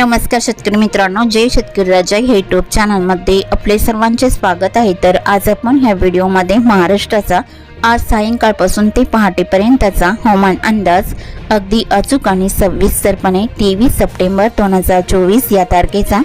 नमस्कार शेतकरी मित्रांनो जय शेतकरी राजा. हे युट्यूब चॅनलमध्ये आपले सर्वांचे स्वागत आहे. तर आज आपण ह्या व्हिडिओमध्ये महाराष्ट्राचा आज सायंकाळपासून ते पहाटेपर्यंतचा हवामान अंदाज अगदी अचूक आणि सविस्तरपणे तेवीस सप्टेंबर दोन हजार चोवीस या तारखेचा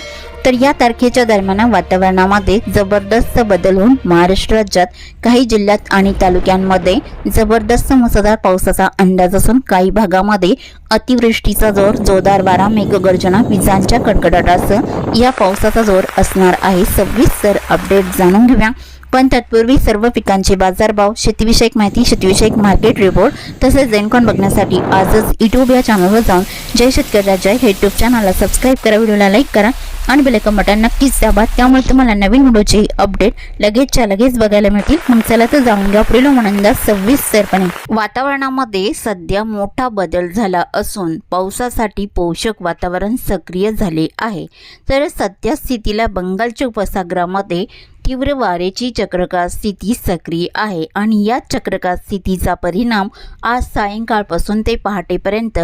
तर या तारखेच्या दरम्यान वातावरणामध्ये जबरदस्त बदल होऊन महाराष्ट्र राज्यात काही जिल्ह्यात आणि तालुक्यांमध्ये जबरदस्त मुसळधार पावसाचा अंदाज असून काही भागामध्ये अतिवृष्टीचा जोर जोरदार वारा मेघगर्जना विजांच्या कडकडाटासह या पावसाचा जोर असणार आहे. सव्वीस तर अपडेट जाणून घेऊया. पण तत्पूर्वी सर्व पिकांचे बाजारभाव शेतीविषयक माहिती शेतीविषयक मार्केट रिपोर्ट तसेच जेनकॉन बघण्यासाठी आजच यूट्यूब या चॅनलवर जाऊन जय शेतकरी राजा हे यूट्यूब चॅनलला सबस्क्राईब करा व्हिडिओला लाईक करा आणि बेलकम बटन नक्कीच दाबा. त्यामुळे तुम्हाला नवीन व्हिडिओचे अपडेट लगेचच्या लगेच बघायला मिळतील. मग चला तर जाऊन घ्या पुढील म्हणून सविस्तरपणे वातावरणामध्ये सध्या मोठा बदल झाला असून पावसासाठी पोषक वातावरण सक्रिय झाले आहे. तर सध्या स्थितीला बंगालच्या उपसागरामध्ये तीव्र वारेची चक्रकार स्थिती सक्रिय आहे आणि या चक्रकार स्थितीचा परिणाम आज सायंकाळपासून ते पहाटेपर्यंत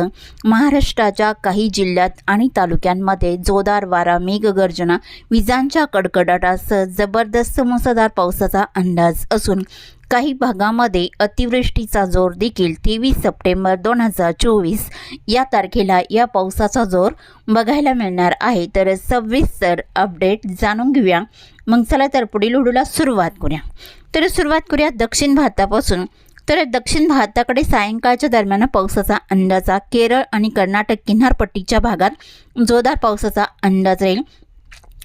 महाराष्ट्राच्या काही जिल्ह्यात आणि तालुक्यांमध्ये जोरदार वारा मेघगर्जना विजांच्या कडकडाटासह जबरदस्त मुसळधार पावसाचा अंदाज असून काही भागामध्ये अतिवृष्टीचा जोर देखील तेवीस सप्टेंबर दोन हजार चोवीस या तारखेला या पावसाचा जोर बघायला मिळणार आहे. तर सविस्तर अपडेट जाणून घेऊया. मग चला तर पुढील उडूला सुरुवात करूया. तर सुरुवात करूया दक्षिण भारतापासून. तर दक्षिण भारताकडे सायंकाळच्या दरम्यान पावसाचा अंदाजा केरळ आणि कर्नाटक किनारपट्टीच्या भागात जोरदार पावसाचा अंदाज राहील.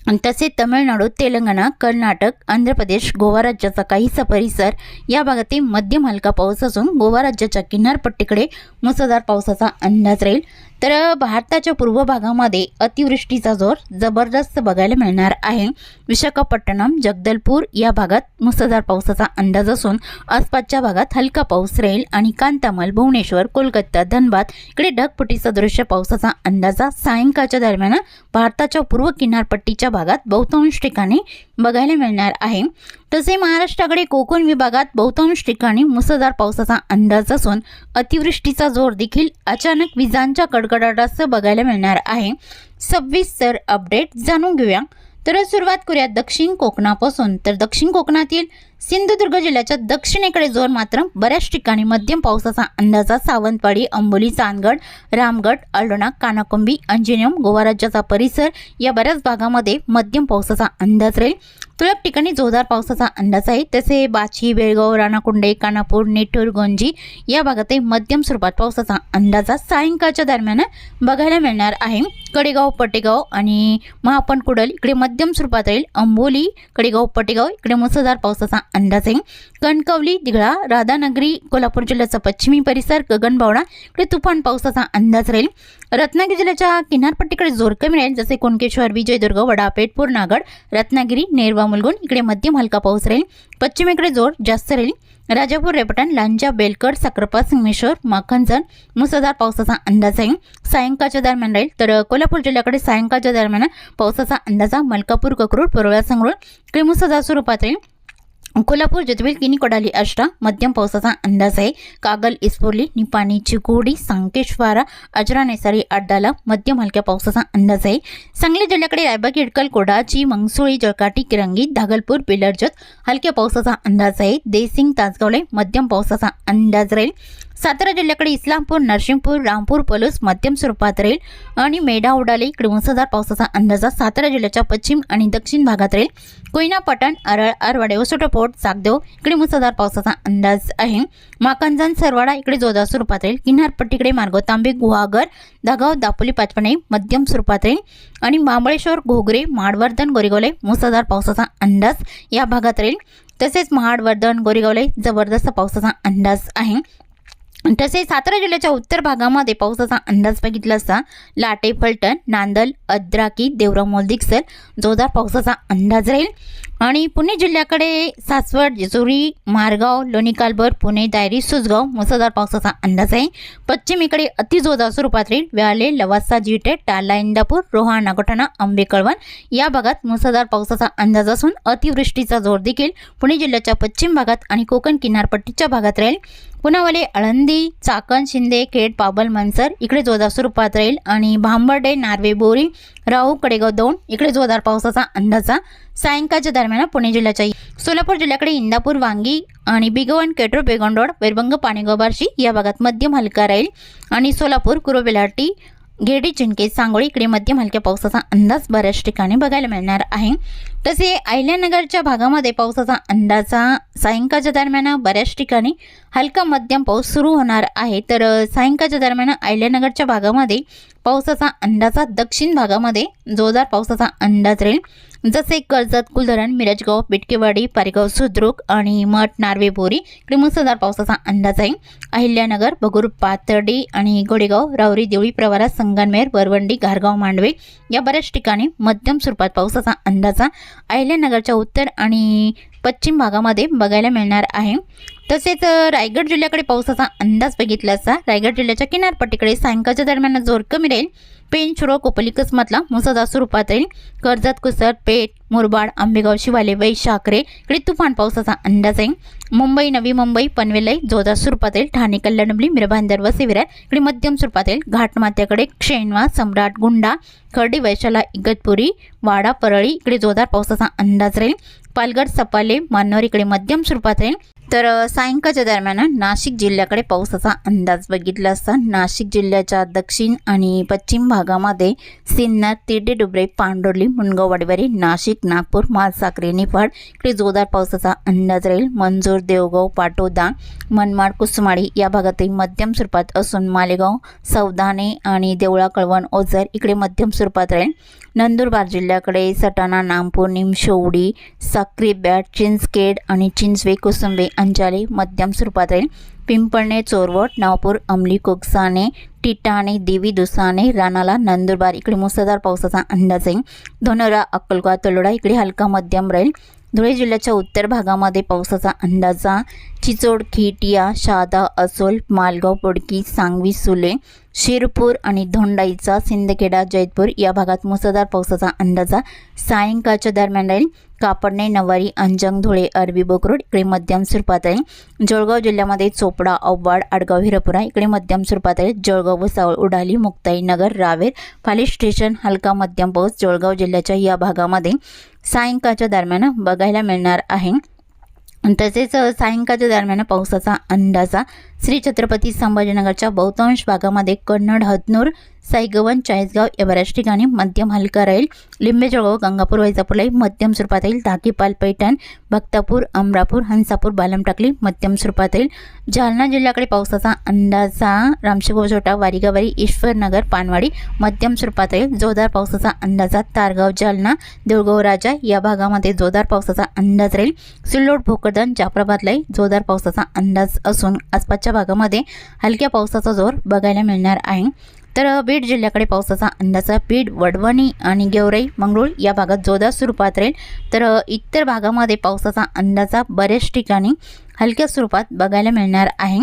तसे तसेच तमिळनाडू तेलंगणा कर्नाटक आंध्र प्रदेश गोवा राज्याचा काहीसा परिसर या भागातील मध्यम हलका पाऊस असून गोवा राज्याच्या किनारपट्टीकडे मुसळधार पावसाचा अंदाज राहील. तर भारताच्या पूर्व भागामध्ये अतिवृष्टीचा जोर जबरदस्त बघायला मिळणार आहे. विशाखापट्टणम जगदलपूर या भागात मुसळधार पावसाचा अंदाज असून आसपासच्या भागात हलका पाऊस राहील आणि कांतामल भुवनेश्वर कोलकाता धनबाद इकडे ढगपुटीचा दृश्य पावसाचा अंदाजा सायंकाळच्या दरम्यान भारताच्या पूर्व किनारपट्टीच्या भागात बहुतांश ठिकाणी बघायला मिळणार आहे. तसे महाराष्ट्राकडे कोकण विभागात बहुतांश ठिकाणी मुसळधार पावसाचा अंदाज असून अतिवृष्टीचा जोर देखील अचानक विजांच्या कडकडाटासह बघायला मिळणार आहे. सविस्तर अपडेट जाणून घेऊया. तर सुरुवात करूया दक्षिण कोकणापासून. तर दक्षिण कोकणातील सिंधुदुर्ग जिल्ह्याच्या दक्षिणेकडे जोर मात्र बऱ्याच ठिकाणी मध्यम पावसाचा अंदाजा सावंतवाडी अंबोली चांदगड रामगड अल्डोना कानाकुंबी अंजनेम गोवा राज्याचा परिसर या बऱ्याच भागामध्ये मध्यम पावसाचा अंदाज राहील. तुरळक ठिकाणी जोरदार पावसाचा अंदाज आहे. तसे बाची बेळगाव राणाकुंडे कानापूर नेटूर गोंजी या भागातही मध्यम स्वरूपात पावसाचा अंदाजा सायंकाळच्या दरम्यान बघायला मिळणार आहे. कडेगाव पटेगाव आणि महापण कुडल इकडे मध्यम स्वरूपात राहील. अंबोली कडेगाव पटेगाव इकडे मुसळधार पावसाचा अंदाज आहे कणकवली दिघळा राधानगरी कोल्हापूर जिल्ह्याचा पश्चिमी परिसर गगनबावडा इकडे तुफान पावसाचा अंदाज राहील. रत्नागिरी जिल्ह्याच्या किनारपट्टीकडे जोर कमी राहील जसे कुणकेश्वर विजयदुर्ग वडापेठपूर नागड रत्नागिरी नेरवा मुलगुण इकडे मध्यम हलका पाऊस राहील. पश्चिमेकडे जोर जास्त राहील. राजापूर रेपटण लांजा बेलकड साखरपा सिंगमेश्वर माखनजण मुसळधार पावसाचा अंदाज आहे सायंकाळच्या दरम्यान राहील. तर कोल्हापूर जिल्ह्याकडे सायंकाळच्या दरम्यान पावसाचा अंदाज मलकापूर ककरूड परोळा संगरूळ इकडे मुसळधार स्वरूपात राहील. कोल्हापूर जतवेल किनी कोडाली अष्टा मध्यम पावसाचा अंदाज आहे. कागल इस्पोर्ली निपाणी चिकोडी सांकेश्वारा अजरा नेसारी अड्डाला मध्यम हलक्या पावसाचा अंदाज आहे. सांगली जिल्ह्याकडे रायबाग इडकल कोडाची मंगसुळी जळकाटी किरंगी धागलपूर पिलरजत हलक्या पावसाचा अंदाज आहे. देसिंग तासगावले मध्यम पावसाचा अंदाज राहील. सातारा जिल्ह्याकडे इस्लामपूर नरसिंहपूर रामपूर पलूस मध्यम स्वरूपात राहील आणि मेढा उडाले. इकडे मुसळधार पावसाचा अंदाज सातारा जिल्ह्याच्या पश्चिम आणि दक्षिण भागात राहील. कोयना पटण अरळ आरवाडे वसुटपोट सागदेव इकडे मुसळधार पावसाचा अंदाज आहे. माकांजन सरवाडा इकडे जोरदार स्वरूपात राहील. किनारपट्टीकडे मार्ग तांबे गुहागर दगाव दापोली पाचपणे मध्यम स्वरूपात राहील. आणि महाबळेश्वर घोगरे माडवर्धन गोरेगावले मुसळधार पावसाचा अंदाज या भागात राहील. तसेच महाडवर्धन गोरेगावले जबरदस्त पावसाचा अंदाज आहे. तसेच सातारा जिल्ह्याच्या उत्तर भागामध्ये पावसाचा अंदाज बघितला असता लाटे फलटण नांदल अद्राकी देवरा मोलदिक्सल जोरदार पावसाचा अंदाज राहील. आणि पुणे जिल्ह्याकडे सासवड जेजुरी मारगाव लोणी कालभर पुणे दायरी सुसगाव मुसळधार पावसाचा अंदाज आहे. पश्चिमेकडे अतिजोरदार स्वरूपात राहील व्याले लवासा जिटे टाला इंदापूर रोहा नागोठाणा आंबे कळवण या भागात मुसळधार पावसाचा अंदाज असून अतिवृष्टीचा जोर देखील पुणे जिल्ह्याच्या पश्चिम भागात आणि कोकण किनारपट्टीच्या भागात राहील. पुण्यावाले आळंदी चाकण शिंदे खेड पाबल मनसर इकडे जोरदार स्वरूपात राहील आणि भांबर्डे नार्वे बोरी राहू कडेगाव दोन इकडे जोरदार पावसाचा अंदाजा सायंकाळच्या दरम्यान पुणे जिल्ह्याच्या सोलापूर जिल्ह्याकडे इंदापूर वांगी आणि बिगवण केटूर बेगोंडोड वैरभंग पाणेगाव बार्शी या भागात मध्यम हलका राहील. आणि सोलापूर कुरुबेलाटी घेडी चिंके सांगोळी इकडे मध्यम हलक्या पावसाचा अंदाज बऱ्याच ठिकाणी बघायला मिळणार आहे. तसे अहिल्यानगरच्या भागामध्ये पावसाचा अंदाजा सायंकाळच्या दरम्यान बऱ्याच ठिकाणी हलका मध्यम पाऊस सुरू होणार आहे. तर सायंकाळच्या दरम्यान अहिल्यानगरच्या भागामध्ये पावसाचा अंदाजा दक्षिण भागामध्ये जोरदार पावसाचा अंदाज राहील. जसे कर्जत कुलधरण मिरजगाव बिटकेवाडी पारेगाव सुद्रुक आणि मठ नार्वे बोरी इकडे मुसळधार पावसाचा अंदाज आहे. अहिल्यानगर बगूर पातर्डी आणि गोडेगाव रावरी देवळी प्रवारा संगनमेर वरवंडी घारगाव मांडवे या बऱ्याच ठिकाणी मध्यम स्वरूपात पावसाचा अंदाजा अहिल्यानगरच्या उत्तर आणि पश्चिम भागामध्ये बघायला मिळणार आहे. तसेच रायगड जिल्ह्याकडे पावसाचा अंदाज बघितला असता रायगड जिल्ह्याच्या किनारपट्टीकडे सायंकाळच्या दरम्यान जोर कमी राहील. पेन शुरो कोपली कसमतला मुसळधार स्वरूपात राहील कर्जत कुसर पेठ मुरबाड आंबेगाव शिवाले वै शाकरे इकडे तुफान पावसाचा अंदाज आहे. मुंबई नवी मुंबई पनवेलई जोरदार स्वरूपात येईल. ठाणे कल्याणबली मिरभांदर व सिविरा इकडे मध्यम स्वरूपात येईल. घाटमात्याकडे क्षेणवा सम्राट गुंडा खर्डी वैशाला इगतपुरी वाडा परळी इकडे जोरदार पावसाचा अंदाज राहील. पालघर सपाले मानोर इकडे मध्यम स्वरूपात राहील तर सायंकाळच्या दरम्यान नाशिक जिल्ह्याकडे पावसाचा अंदाज बघितला असता नाशिक जिल्ह्याच्या दक्षिण आणि पश्चिम भागामध्ये सिन्नर तिरडे डुबरे पांडोर्ली मुनगाव वाडीवारी नाशिक नागपूर मालसाखरे निफाड इकडे जोरदार पावसाचा अंदाज राहील. मंजूर देवगाव पाटोदा मनमाड कुसमाडी या भागातही मध्यम स्वरूपात असून मालेगाव सौदाणे आणि देवळा कळवण ओझर इकडे मध्यम स्वरूपात राहील. नंदुरबार जिल्ह्याकडे सटाणा नामपूर निमशोवडी साक्री बॅट चिंचखेड आणि चिंचवे कुसुंबे अंजाली मध्यम स्वरूपात राहील पिंपळणे चोरवट नावपूर अंमली कोकसाने टिटाणे देवी दुसाने रानाला नंदुरबार इकडे मुसळधार पावसाचा अंदाज आहे. धनोरा अक्कलकोवा तलोडा इकडे हलका मध्यम राहील. धुळे जिल्ह्याच्या उत्तर भागामध्ये पावसाचा अंदाजा. चिचोड खेटिया शहादा असोल मालगाव पोडकी सांगवी सुले शिरपूर आणि धोंडाईचा सिंदखेडा जैतपूर या भागात मुसळधार पावसाचा अंदाजा सायंकाळच्या दरम्यान राहील. कापडणे नवारी अंजंग धुळे अरबी बोकरोड इकडे मध्यम स्वरूपात आहे जळगाव जिल्ह्यामध्ये चोपडा अव्वाड आडगाव हिरपुरा इकडे मध्यम स्वरूपात आहे जळगाव सावळ उडाली मुक्ताई नगर रावेर पाली स्टेशन हलका मध्यम पाऊस जळगाव जिल्ह्याच्या या भागामध्ये सायंकाळच्या दरम्यान बघायला मिळणार आहे. तसेच सायंकाळच्या दरम्यान पावसाचा अंदाजा श्री छत्रपती संभाजीनगरच्या बहुतांश भागामध्ये कन्नड हतनूर साईगवन चाळीसगाव या बऱ्याच ठिकाणी मध्यम हलका राहील. लिंबे जळगाव गंगापूर वैजापूरला मध्यम स्वरूपात येईल. धाकीपाल पैठण भक्तापूर अमरापूर हंसापूर बालमटाकली मध्यम स्वरूपात येईल. जालना जिल्ह्याकडे पावसाचा अंदाजा रामशिव छोटा वारिगावारी ईश्वरनगर पानवाडी मध्यम स्वरूपात येईल. जोरदार पावसाचा अंदाजा तारगाव जालना देऊळगाव राजा या भागामध्ये जोरदार पावसाचा अंदाज राहील. सिल्लोड भोकरदन जाफराबादलाही जोरदार पावसाचा अंदाज असून आसपासच्या भागामध्ये हलक्या पावसाचा जोर बघायला मिळणार आहे. तर बीड जिल्ह्याकडे पावसाचा अंदाजा बीड वडवणी आणि गेवराई मंगरूळ या भागात जोरदार स्वरूपात राहील. तर इतर भागामध्ये पावसाचा अंदाजा बऱ्याच ठिकाणी हलक्या स्वरूपात बघायला मिळणार आहे.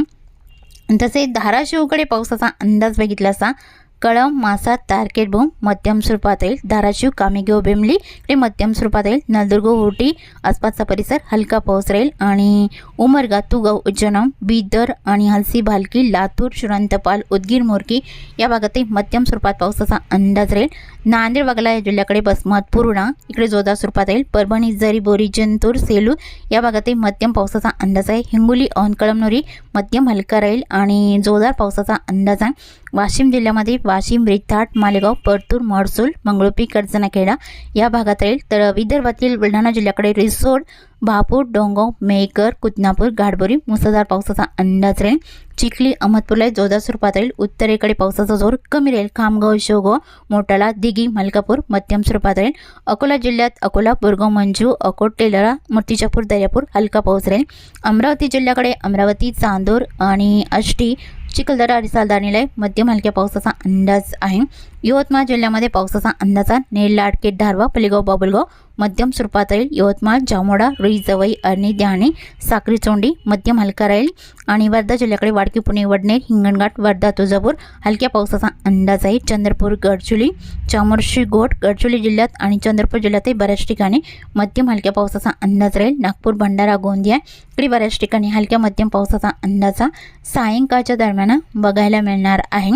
तसे धाराशिवकडे पावसाचा अंदाज बघितला असता कळम मासा तारकेट भूम मध्यम स्वरूपात येईल धाराशिव कामेगाव बेमली इकडे मध्यम स्वरूपात येईल नलदुर्ग ओटी आसपासचा परिसर हलका पाऊस राहील आणि उमरगा तुगाव उज्जनम बीदर आणि हलसी भालकी लातूर शुरंतपाल उदगीर मोरकी या भागातही मध्यम स्वरूपात पावसाचा अंदाज राहील. नांदेड वगळा या जिल्ह्याकडे बसमत पूर्णा इकडे जोरदार स्वरूपात येईल. परभणी जरी बोरी जंतूर सेलू या भागातही मध्यम पावसाचा अंदाज आहे. हिंगोली औंध कळमनुरी मध्यम हलका राहील आणि जोरदार पावसाचा अंदाज आहे. वाशिम जिल्ह्यामध्ये वाशिम रिथाट मालेगाव परतूर महसूल मंगळुपी कर्जनाखेडा या भागात राहील. तर विदर्भातील बुलढाणा जिल्ह्याकडे रिसोड भापूर डोंगाव मेहकर कुतनापूर गाडबोरी मुसळधार पावसाचा अंदाज राहील. चिखली अहमदपूरला जोरदार स्वरूपात राहील. उत्तरेकडे पावसाचा जोर कमी राहील. खामगाव शेवगाव मोटाला दिघी मलकापूर मध्यम स्वरूपात राहील. अकोला जिल्ह्यात अकोला बोरगाव मंजू अकोट टेलरा मूर्तिजापूर दर्यापूर हलका पाऊस राहील. अमरावती जिल्ह्याकडे अमरावती चांदूर आणि आष्टी चिखलदरा आणि मध्यम हलक्या पावसाचा अंदाज आहे. यवतमाळ जिल्ह्यामध्ये पावसाचा अंदाज आहे. नेल लाडकेट धारवा पलिगाव बाबुलगाव मध्यम स्वरूपात राहील यवतमाळ जामोडा रुईजवई आणि अर्णी द्याणे चोंडी मध्यम हलका राहील आणि वर्धा जिल्ह्याकडे वाडकी पुणे वडनेर हिंगणघाट वर्धा तुळजापूर हलक्या पावसाचा अंदाज आहे चंद्रपूर गडचुली चामोर्शी गोट गडचुली जिल्ह्यात आणि चंद्रपूर जिल्ह्यातही बऱ्याच ठिकाणी मध्यम हलक्या पावसाचा अंदाज राहील. नागपूर भंडारा गोंदिया इकडे बऱ्याच ठिकाणी हलक्या मध्यम पावसाचा अंदाजा सायंकाळच्या दरम्यान बघायला मिळणार आहे.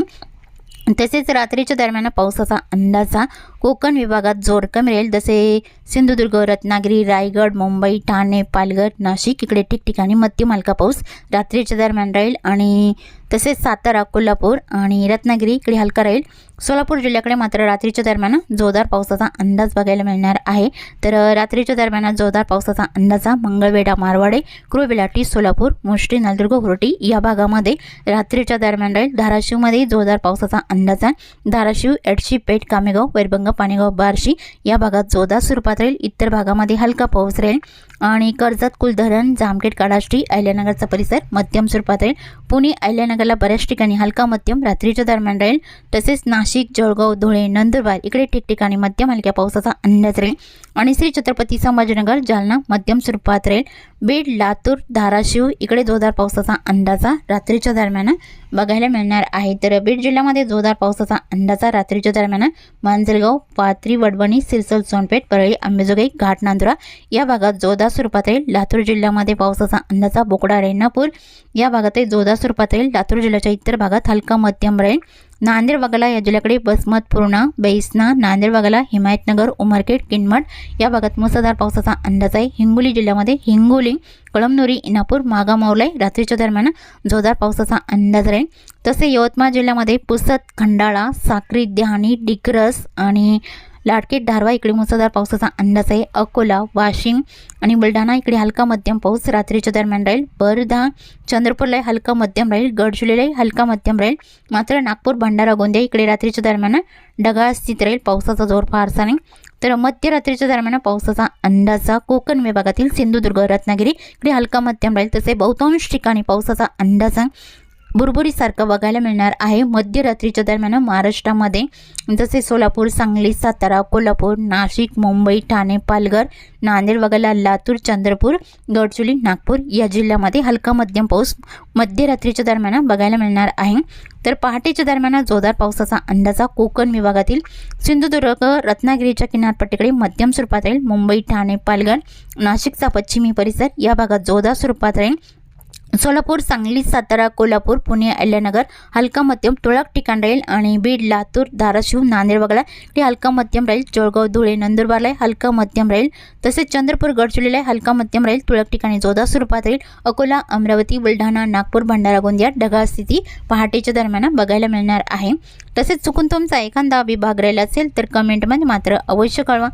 तसेच रात्रीच्या दरम्यान पावसाचा अंदाजा कोकण विभागात जोर कमी राहील. जसे सिंधुदुर्ग रत्नागिरी रायगड मुंबई ठाणे पालघर नाशिक इकडे ठिकठिकाणी मध्यम हलका पाऊस. रात्रीच्या दरम्यान राहील आणि तसेच सातारा कोल्हापूर आणि रत्नागिरी इकडे हलका राहील. सोलापूर जिल्ह्याकडे मात्र रात्रीच्या दरम्यान जोरदार पावसाचा अंदाज बघायला मिळणार आहे. तर रात्रीच्या दरम्यान जोरदार पावसाचा अंदाज हा मंगळवेढा मारवाडे क्रुबेलाटी सोलापूर मुष्टी नलदुर्ग हुरटी या भागामध्ये रात्रीच्या दरम्यान राहील. धाराशिवमध्ये जोरदार पावसाचा अंदाज आहे. धाराशिव एडशी पेठ कामेगाव वैरभंग पाणेगाव बार्शी या भागात जोरदार स्वरूपात राहील. इतर भागामध्ये हलका पाऊस राहील. आणि कर्जत कुलधरण जामखेड काडाष्टी अहिल्यानगरचा परिसर मध्यम स्वरूपात राहील. पुणे अहिल्यानगरला बऱ्याच ठिकाणी हलका मध्यम रात्रीच्या दरम्यान राहील. तसेच नाशिक जळगाव धुळे नंदुरबार इकडे ठिकठिकाणी मध्यम हलक्या पावसाचा अंदाज राहील. आणि श्री छत्रपती संभाजीनगर जालना मध्यम स्वरूपात राहील. बीड लातूर धाराशिव इकडे जोरदार पावसाचा अंदाजा रात्रीच्या दरम्यान बघायला मिळणार आहे. तर बीड जिल्ह्यामध्ये जोरदार पावसाचा अंदाजा रात्रीच्या दरम्यान मांजरगाव पाथरी वडवणी सिरसोल सोनपेठ परळी आंबेजोगाई घाट नांदुरा या भागात जोरदार स्वरूपात राहील. लातूर जिल्ह्यामध्ये पावसाचा अंदाजा बोकडा रेणापूर या भागातही जोरदार स्वरूपात राहील. लातूर जिल्ह्याच्या इतर भागात हलका मध्यम राहील. नांदेड वगळा या जिल्ह्याकडे बसमत पूर्णा बैसना नांदेड वगळा हिमायतनगर उमरखेड किनमट या भागात मुसळधार पावसाचा अंदाज आहे. हिंगोली जिल्ह्यामध्ये हिंगोली कळमनुरी इनापूर मागामौलाई रात्रीच्या दरम्यान जोरदार पावसाचा अंदाज राहील. तसे यवतमाळ जिल्ह्यामध्ये पुसद खंडाळा साक्री दहाणी डिग्रस आणि लाडकेट धारवा इकडे मुसळधार पावसाचा अंदाज आहे. अकोला वाशिम आणि बुलढाणा इकडे हलका मध्यम पाऊस. रात्रीच्या दरम्यान राहील बरधा चंद्रपूरला हलका मध्यम राहील. गडचिरोलीलाही हलका मध्यम राहील. मात्र नागपूर भंडारा गोंदिया इकडे रात्रीच्या दरम्यान ढगाळ स्थित राहील. पावसाचा जोर फारसा नाही. तर मध्यरात्रीच्या दरम्यान पावसाचा अंदाजा कोकण विभागातील सिंधुदुर्ग रत्नागिरी इकडे हलका मध्यम राहील. तसे बहुतांश ठिकाणी पावसाचा अंदाज बुरबुरीसारखं बघायला मिळणार आहे. मध्यरात्रीच्या दरम्यान महाराष्ट्रामध्ये जसे सोलापूर सांगली सातारा कोल्हापूर नाशिक मुंबई ठाणे पालघर नांदेड वगैरे लातूर चंद्रपूर गडचिरोली नागपूर या जिल्ह्यामध्ये हलका मध्यम पाऊस मध्यरात्रीच्या दरम्यान बघायला मिळणार आहे. तर पहाटेच्या दरम्यान जोरदार पावसाचा अंदाजा कोकण विभागातील सिंधुदुर्ग रत्नागिरीच्या किनारपट्टीकडे मध्यम स्वरूपात राहील. मुंबई ठाणे पालघर नाशिकचा पश्चिमी परिसर या भागात जोरदार स्वरूपात राहील. सोलापूर सांगली सातारा कोल्हापूर पुणे अहिल्यानगर हलका मध्यम तुळक ठिकाण राहील आणि बीड लातूर धाराशिव नांदेड वगळा इकडे हलका मध्यम राहील जळगाव धुळे नंदुरबारलाही हलका मध्यम राहील तसेच चंद्रपूर गडचिरोलीलाही हलका मध्यम राहील तुळक ठिकाणी जोरदार स्वरूपात राहील अकोला अमरावती बुलढाणा नागपूर भंडारा गोंदिया ढगाळ स्थिती पहाटेच्या दरम्यान बघायला मिळणार आहे. तसेच चुकून तुमचा एखादा विभाग राहिला असेल तर कमेंटमध्ये मात्र अवश्य कळवा.